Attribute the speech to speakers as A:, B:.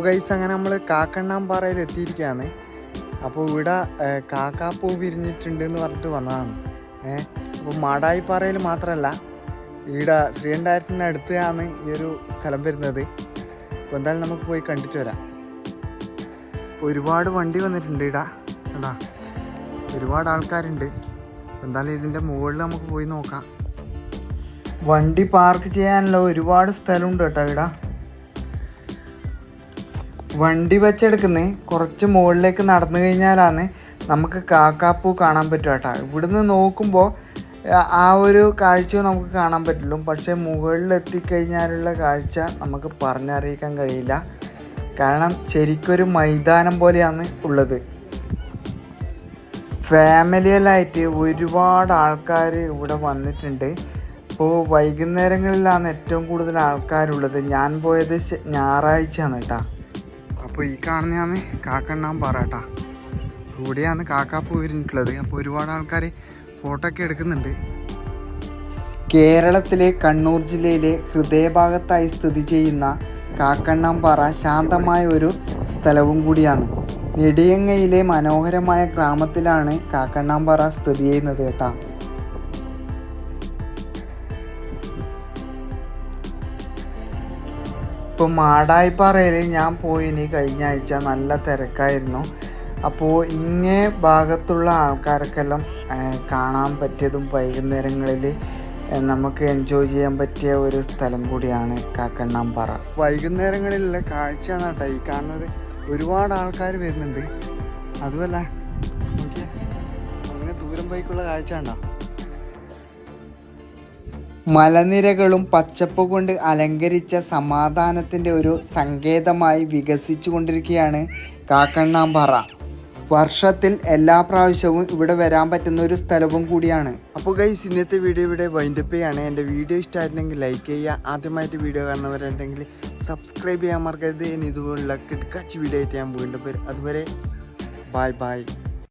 A: Guys അങ്ങനെ നമ്മൾ കാക്കണ്ണാമ്പാറയിൽ എത്തിയിരിക്കുകയാണ്. അപ്പോൾ ഇവിടെ കാക്കാപ്പൂ വിരിഞ്ഞിട്ടുണ്ട് എന്ന് പറഞ്ഞിട്ട് വന്നതാണ്. ഏഹ് അപ്പോൾ മാടായിപ്പാറയിൽ മാത്രമല്ല ഇവിടെ ശ്രീകണ്ഠാരത്തിന്റെ അടുത്താണ് ഈ ഒരു സ്ഥലം വരുന്നത്. അപ്പോൾ എന്തായാലും നമുക്ക് പോയി കണ്ടിട്ട് വരാം. ഒരുപാട് വണ്ടി വന്നിട്ടുണ്ട് ഇടാ കണ്ടാ? ഒരുപാട് ആൾക്കാരുണ്ട്. അപ്പോൾ എന്തായാലും ഇതിന്റെ മുകളിൽ നമുക്ക് പോയി നോക്കാം. വണ്ടി പാർക്ക് ചെയ്യാനുള്ള ഒരുപാട് സ്ഥലമുണ്ട് കേട്ടോ ഇവിടെ വണ്ടി വെച്ചെടുക്കുന്ന കുറച്ച് മുകളിലേക്ക് നടന്നു കഴിഞ്ഞാലാണ് നമുക്ക് കാക്കാപ്പൂ കാണാൻ പറ്റും കേട്ടോ ഇവിടുന്ന് നോക്കുമ്പോൾ ആ ഒരു കാഴ്ച നമുക്ക് കാണാൻ പറ്റുള്ളൂ. പക്ഷേ മുകളിൽ എത്തിക്കഴിഞ്ഞാലുള്ള കാഴ്ച നമുക്ക് പറഞ്ഞറിയിക്കാൻ കഴിയില്ല. കാരണം ശരിക്കൊരു മൈതാനം പോലെയാണ് ഉള്ളത്. ഫാമിലിയലായിട്ട് ഒരുപാട് ആൾക്കാർ ഇവിടെ വന്നിട്ടുണ്ട്. ഇപ്പോൾ വൈകുന്നേരങ്ങളിലാണ് ഏറ്റവും കൂടുതൽ ആൾക്കാരുള്ളത്. ഞാൻ പോയത് ഞായറാഴ്ചയാണ് കേട്ടോ. അപ്പോൾ ഈ കാണുന്നതാണ് കാക്കണ്ണാമ്പാറ കേട്ടാ ഇവിടെയാണ് കാക്കാപ്പൂ വരുന്നിട്ടുള്ളത് അപ്പോൾ ഒരുപാട് ആൾക്കാർ ഫോട്ടോ ഒക്കെ എടുക്കുന്നുണ്ട്. കേരളത്തിലെ കണ്ണൂർ ജില്ലയിലെ ഹൃദയഭാഗത്തായി സ്ഥിതി ചെയ്യുന്ന കാക്കണ്ണാമ്പാറ ശാന്തമായ ഒരു സ്ഥലവും കൂടിയാണ്. നെടിയങ്ങയിലെ മനോഹരമായ ഗ്രാമത്തിലാണ് കാക്കണ്ണാമ്പാറ സ്ഥിതി ചെയ്യുന്നത് കേട്ടാ. ഇപ്പോൾ മാടായിപ്പാറയിൽ ഞാൻ പോയിനി കഴിഞ്ഞ ആഴ്ച നല്ല തിരക്കായിരുന്നു. അപ്പോൾ ഇങ്ങേ ഭാഗത്തുള്ള ആൾക്കാർക്കെല്ലാം കാണാൻ പറ്റിയതും വൈകുന്നേരങ്ങളിൽ നമുക്ക് എൻജോയ് ചെയ്യാൻ പറ്റിയ ഒരു സ്ഥലം കൂടിയാണ് കാക്കണ്ണാമ്പാറ വൈകുന്നേരങ്ങളിലുള്ള കാഴ്ച കേട്ടോ ഈ കാണുന്നത്. ഒരുപാട് ആൾക്കാർ വരുന്നുണ്ട്. അതുമല്ല അങ്ങനെ ദൂരം പോയിക്കുള്ള കാഴ്ച ഉണ്ടോ മലനിരകളും പച്ചപ്പ് കൊണ്ട് അലങ്കരിച്ച സമാധാനത്തിന്റെ ഒരു സങ്കേതമായി വികസിച്ചു കൊണ്ടിരിക്കുകയാണ് കാക്കണ്ണാമ്പാറ. വർഷത്തിൽ എല്ലാ പ്രാവശ്യവും ഇവിടെ വരാൻ പറ്റുന്ന ഒരു സ്ഥലവും കൂടിയാണ്. അപ്പോൾ ഗൈസ് ഇന്നത്തെ വീഡിയോ ഇവിടെ വൈൻഡപ്പ് എന്റെ വീഡിയോ ഇഷ്ടമായിരുന്നെങ്കിൽ ലൈക്ക് ചെയ്യുക. ആദ്യമായിട്ട് വീഡിയോ കാണുന്നവരുണ്ടെങ്കിൽ സബ്സ്ക്രൈബ് ചെയ്യാൻ മറക്കരുത്. ഇനി ഇതുപോലുള്ള കിടക്കാച്ച് വീഡിയോ ആയിട്ട് ഞാൻ വീണ്ടും വരും. അതുവരെ ബായ് ബൈ